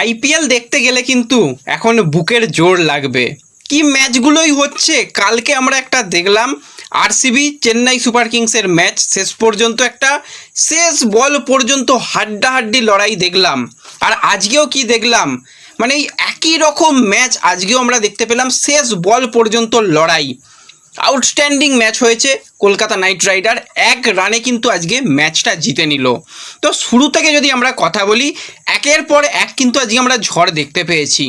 IPL দেখতে গেলে কিন্তু এখন বুকের জোর লাগবে। কি ম্যাচগুলোই হচ্ছে? কালকে আমরা একটা দেখলাম আরসিবি চেন্নাই সুপার কিংসের ম্যাচ। শেষ পর্যন্ত একটা, শেষ বল পর্যন্ত হাড্ডাহাড্ডি লড়াই দেখলাম। আর আজকেও কি দেখলাম? মানে একই রকম ম্যাচ আজকেও আমরা দেখতে পেলাম, শেষ বল পর্যন্ত লড়াই। আউটস্ট্যান্ডিং ম্যাচ হয়েছে কলকাতা নাইট রাইডার এক রানে কিন্তু আজকে ম্যাচটা জিতে নিল। তো শুরু থেকে যদি আমরা কথা বলি, একের পর এক কিন্তু আজকে আমরা ঝড় দেখতে পেয়েছি।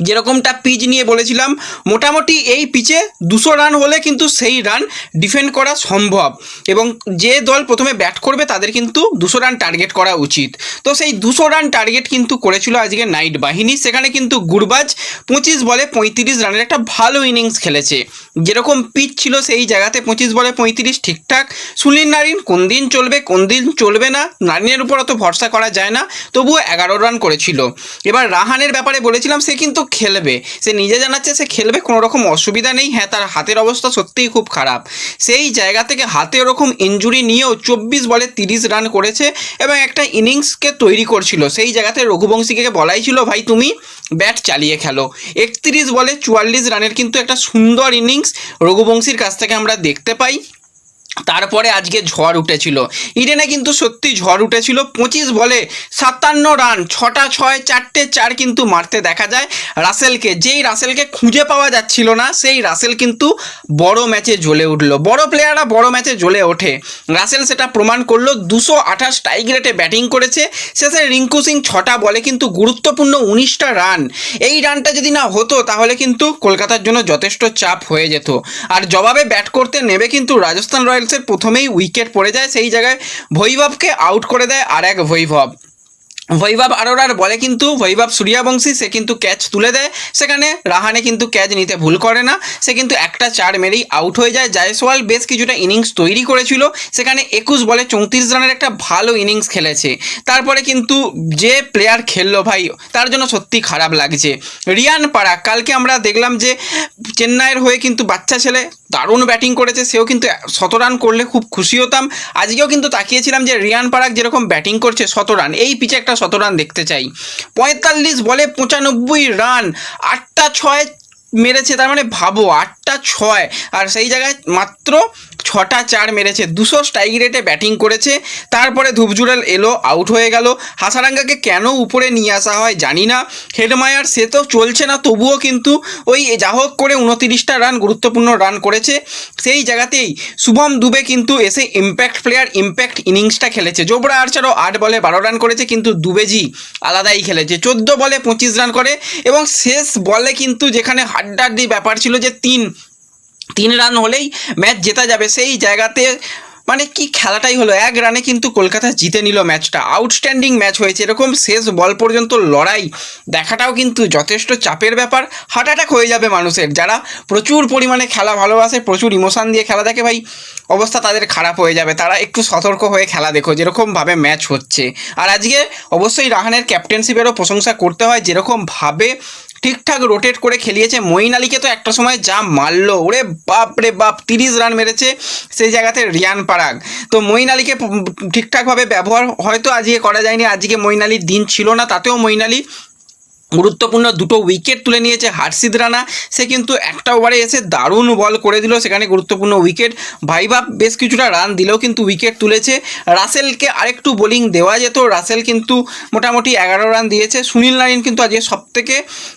যেরকমটা পিচ নিয়ে বলেছিলাম, মোটামুটি এই পিচে দুশো রান হলে কিন্তু সেই রান ডিফেন্ড করা সম্ভব। এবং যে দল প্রথমে ব্যাট করবে, তাদের কিন্তু দুশো রান টার্গেট করা উচিত। তো সেই দুশো রান টার্গেট কিন্তু করেছিল আজকে নাইট বাহিনী। সেখানে কিন্তু গুরবাজ পঁচিশ বলে পঁয়ত্রিশ রানের একটা ভালো ইনিংস খেলেছে। যেরকম পিচ ছিল সেই জায়গাতে পঁচিশ বলে পঁয়ত্রিশ ঠিকঠাক। সুনীল নারিন, কোন দিন চলবে, কোন দিন চলবে না, নারিনের উপর অত ভরসা করা যায় না, তবুও এগারো রান করেছিল। এবার রাহানের ব্যাপারে বলেছিলাম, সে কিন্তু খেলবে। সে নিজে জানাচ্ছে সে খেলবে কোনো রকম অসুবিধা নেই হ্যাঁ তার হাতের অবস্থা সত্যিই খুব খারাপ। সেই জায়গা থেকে হাতে ওরকম ইঞ্জুরি নিয়েও চব্বিশ বলে তিরিশ রান করেছে এবং একটা ইনিংসকে তৈরি করছিল। সেই জায়গাতে রঘুবংশীকে বলাই ছিল, ভাই, তুমি ব্যাট চালিয়ে খেলো। একত্রিশ বলে চুয়াল্লিশ রানের কিন্তু একটা সুন্দর ইনিংস রঘুবংশীর কাছ থেকে আমরা দেখতে পাই। তারপরে আজকে ঝড় উঠেছিল। ইডেনে কিন্তু সত্যি ঝড় উঠেছিল পঁচিশ বলে সাতান্ন রান, ছটা ছয়, চারটে চার কিন্তু মারতে দেখা যায় রাসেলকে। যেই রাসেলকে খুঁজে পাওয়া যাচ্ছিল না, সেই রাসেল কিন্তু বড় ম্যাচে জ্বলে উঠল। বড় প্লেয়াররা বড় ম্যাচে জ্বলে ওঠে। রাসেল সেটা প্রমাণ করল, দুশো আঠাশ টাইগ রেটে ব্যাটিং করেছে। শেষে রিঙ্কু সিং ছটা বলে কিন্তু গুরুত্বপূর্ণ উনিশটা রান। এই রানটা যদি না হতো, তাহলে কিন্তু কলকাতার জন্য যথেষ্ট চাপ হয়ে যেত। আর জবাবে ব্যাট করতে নেবে কিন্তু রাজস্থান রয়্যালসের প্রথমেই উইকেট পড়ে যায়, সেই জায়গায় ভৈভবকে আউট করে দেয় আর এক ভৈভব। ভৈভব আরোরার বলে কিন্তু, ভৈভব সূর্যাবংশী, সে কিন্তু ক্যাচ তুলে দেয়। সেখানে রাহানে কিন্তু ক্যাচ নিতে ভুল করে না। সে কিন্তু একটা চার মেরেই আউট হয়ে যায়। জয়সওয়াল বেশ কিছুটা ইনিংস তৈরি করেছিল। সেখানে একুশ বলে চৌত্রিশ রানের একটা ভালো ইনিংস খেলেছে। তারপরে কিন্তু যে প্লেয়ার খেললো ভাই, তার জন্য সত্যি খারাপ লাগছে। রিয়ান পাড়া কালকে আমরা দেখলাম যে, চেন্নাইয়ের হয়ে কিন্তু বাচ্চা ছেলে দারুণ ব্যাটিং করেছে, সেও কিন্তু শত রান করলে খুব খুশি হতাম। আজকেও কিন্তু তাকিয়েছিলাম যে রিয়ান পারাক যেরকম ব্যাটিং করছে, শত রান এই পিচে একটা শত রান দেখতে চাই। পঁয়তাল্লিশ বলে পঁচানব্বই রান আটটা ছয় মেরেছে, তার মানে ভাবো, আটটা ছয়, আর সেই জায়গায় মাত্র ছটা চার মেরেছে, দুশো স্ট্রাইক রেটে ব্যাটিং করেছে, তারপরে ধূপজুড়াল এলো আউট হয়ে গেল। হাসারাঙ্গাকে কেন উপরে নিয়ে আসা হয় জানি না। হেডমায়ার, সে তো চলছে না, তবুও কিন্তু ওই যা হোক করে উনতিরিশটা রান গুরুত্বপূর্ণ রান করেছে। সেই জায়গাতেই শুভম দুবে কিন্তু এসে ইম্প্যাক্ট প্লেয়ার ইম্প্যাক্ট ইনিংসটা খেলেছে। জোবরা আর্চারও আট বলে বারো রান করেছে, কিন্তু দুবেজি আলাদাই খেলেছে। চোদ্দ বলে পঁচিশ রান করে, এবং শেষ বলে কিন্তু যেখানে হাড্ডাহাড্ডি ব্যাপার ছিল যে তিন তিন রান হলেই ম্যাচ জেতা যাবে। সেই জায়গাতে মানে কি খেলাটাই হলো, এক রানে কিন্তু কলকাতা জিতে নিল ম্যাচটা। আউটস্ট্যান্ডিং ম্যাচ হয়েছে, এরকম শেষ বল পর্যন্ত লড়াই। দেখাটাও কিন্তু যথেষ্ট চাপের ব্যাপার। হার্ট অ্যাটাক হয়ে যাবে মানুষের। যারা প্রচুর পরিমাণে খেলা ভালোবাসে, প্রচুর ইমোশান দিয়ে খেলা দেখে ভাই, অবস্থা তাদের খারাপ হয়ে যাবে। তারা একটু সতর্ক হয়ে খেলা দেখো, যেরকমভাবে ম্যাচ হচ্ছে। আর আজকে অবশ্যই রাহানের ক্যাপ্টেনশিপেরও প্রশংসা করতে হয়, যেরকমভাবে ঠিকঠাক রোটেট করে খেলিয়েছে। মঈন আলীকে তো একটা সময় যা মারলো, ওরে বাপ রে বাপ, তিরিশ রান মেরেছে সেই জায়গাতে রিয়ান পারাগ। তো মঈন আলীকে ঠিকঠাকভাবে ব্যবহার হয়তো আজকে করা যায়নি, আজকে মঈন আলীর দিন ছিল না, তাতেও মঈন আলী গুরুত্বপূর্ণ দুটো উইকেট তুলে নিয়েছে হার্ষিদ রানা। সে কিন্তু একটা ওভারে এসে দারুণ বল করে দিল, সেখানে গুরুত্বপূর্ণ উইকেট ভাইভাব বেশ কিছুটা রান দিলেও কিন্তু উইকেট তুলেছে। রাসেলকে আরেকটু বোলিং দেওয়া যেত। রাসেল কিন্তু মোটামুটি এগারো রান দিয়েছে। সুনীল নারিন কিন্তু আজকে সব থেকে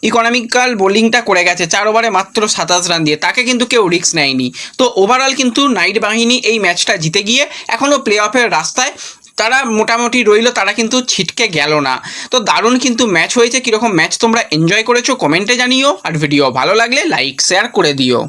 ইকোনমিক্যাল বোলিংটা করে গেছে। চার ওভারে মাত্র সাতাশ রান দিয়ে। তাকে কিন্তু কেউ রিস্ক নেয়নি। তো ওভারঅল কিন্তু নাইট বাহিনী এই ম্যাচটা জিতে গিয়ে এখনও প্লে অফের রাস্তায়। তারা মোটামুটি রইল, তারা কিন্তু ছিটকে গেল না। তো দারুণ কিন্তু ম্যাচ হয়েছে, কীরকম ম্যাচ তোমরা এনজয় করেছ কমেন্টে জানিও। আর ভিডিও ভালো লাগলে লাইক শেয়ার করে দিও।